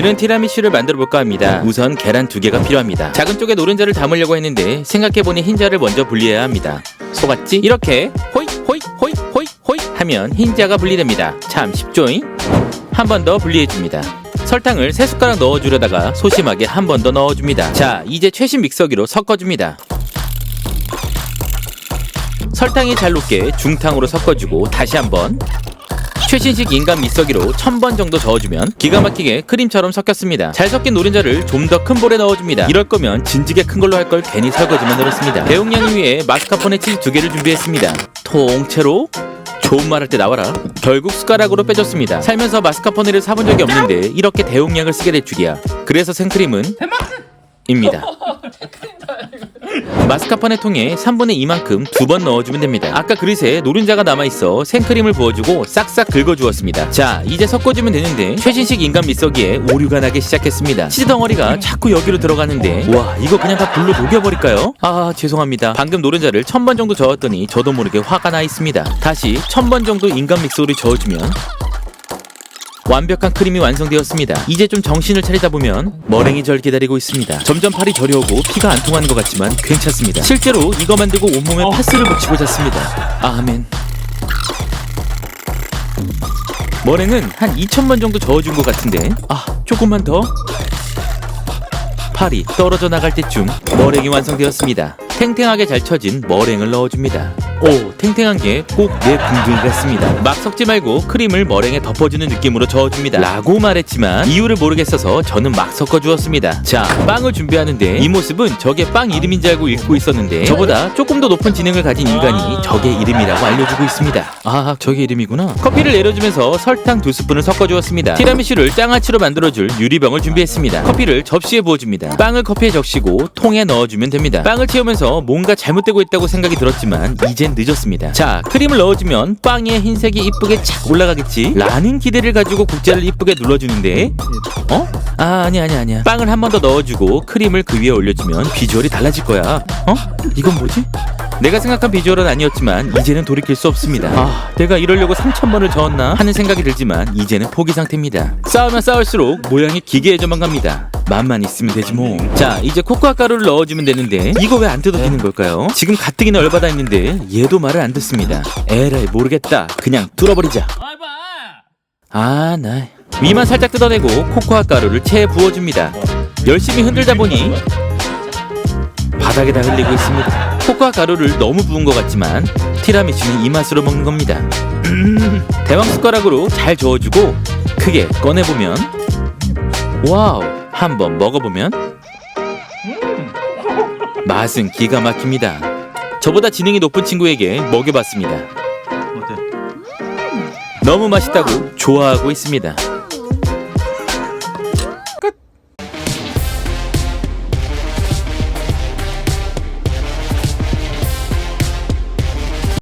오늘은 티라미슈를 만들어 볼까 합니다. 우선 계란 두 개가 필요합니다. 작은 쪽에 노른자를 담으려고 했는데 생각해보니 흰자를 먼저 분리해야 합니다. 속았지? 이렇게 호이 호이 호이 호이 호이 하면 흰자가 분리됩니다. 참 쉽죠잉? 한 번 더 분리해줍니다. 설탕을 세 숟가락 넣어주려다가 소심하게 한 번 더 넣어줍니다. 자, 이제 최신 믹서기로 섞어줍니다. 설탕이 잘 녹게 중탕으로 섞어주고 다시 한번 최신식 인간 믹서기로 1000번 정도 저어주면 기가 막히게 크림처럼 섞였습니다. 잘 섞인 노른자를 좀 더 큰 볼에 넣어줍니다. 이럴 거면 진지게 큰 걸로 할 걸 괜히 설거지만 늘었습니다. 대용량을 위해 마스카포네 치즈 두 개를 준비했습니다. 통째로 좋은 말 할 때 나와라. 결국 숟가락으로 빼줬습니다. 살면서 마스카포네를 사본 적이 없는데 이렇게 대용량을 쓰게 될 줄이야. 그래서 생크림은 입니다. 마스카포네 통에 3분의 2만큼 두 번 넣어주면 됩니다. 아까 그릇에 노른자가 남아있어 생크림을 부어주고 싹싹 긁어주었습니다. 자, 이제 섞어주면 되는데 최신식 인간 믹서기에 오류가 나기 시작했습니다. 치즈 덩어리가 자꾸 여기로 들어가는데 와 이거 그냥 다 불로 녹여버릴까요? 아 죄송합니다. 방금 노른자를 1000번 정도 저었더니 저도 모르게 화가 나 있습니다. 다시 1000번 정도 인간 믹서를 저어주면 완벽한 크림이 완성되었습니다. 이제 좀 정신을 차리다 보면 머랭이 절 기다리고 있습니다. 점점 팔이 저려오고 피가 안 통하는 것 같지만 괜찮습니다. 실제로 이거 만들고 온몸에 파스를 붙이고 잤습니다. 아멘. 머랭은 한 2천번 정도 저어준 것 같은데 아 조금만 더 팔이 떨어져 나갈 때쯤 머랭이 완성되었습니다. 탱탱하게 잘 쳐진 머랭을 넣어줍니다. 오, 탱탱한 게 꼭 내 궁둥이 같습니다. 막 섞지 말고 크림을 머랭에 덮어주는 느낌으로 저어줍니다. 라고 말했지만 이유를 모르겠어서 저는 막 섞어주었습니다. 자, 빵을 준비하는데 이 모습은 저게 빵 이름인 줄 알고 읽고 있었는데 저보다 조금 더 높은 지능을 가진 인간이 저게 이름이라고 알려주고 있습니다. 아, 저게 이름이구나. 커피를 내려주면서 설탕 두 스푼을 섞어주었습니다. 티라미슈를 장아찌로 만들어줄 유리병을 준비했습니다. 커피를 접시에 부어줍니다. 빵을 커피에 적시고 통에 넣어주면 됩니다. 빵을 채우면서 뭔가 잘못되고 있다고 생각이 들었지만 이젠 늦었습니다. 자, 크림을 넣어주면 빵에 흰색이 이쁘게 착 올라가겠지? 라는 기대를 가지고 국자를 이쁘게 눌러주는데 어? 아, 아니 아니 아니야. 빵을 한 번 더 넣어주고 크림을 그 위에 올려주면 비주얼이 달라질 거야. 어? 이건 뭐지? 내가 생각한 비주얼은 아니었지만 이제는 돌이킬 수 없습니다. 아, 내가 이러려고 3천번을 저었나 하는 생각이 들지만 이제는 포기 상태입니다. 싸우면 싸울수록 모양이 기계해져만 갑니다. 맛만 있으면 되지 뭐. 자, 이제 코코아 가루를 넣어주면 되는데 이거 왜 안 뜯어지는 걸까요? 지금 가뜩이나 열받아 있는데 얘도 말을 안 듣습니다. 에라이 모르겠다. 그냥 뚫어버리자. 아, 나 위만 살짝 뜯어내고 코코아 가루를 체에 부어줍니다. 열심히 흔들다 보니 바닥에다 흘리고 있습니다. 코코아 가루를 너무 부은 것 같지만 티라미수는 이 맛으로 먹는 겁니다. 음, 대왕 숟가락으로 잘 저어주고 크게 꺼내보면 와우 한번 먹어보면 맛은 기가 막힙니다. 저보다 지능이 높은 친구에게 먹여봤습니다. 너무 맛있다고 좋아하고 있습니다.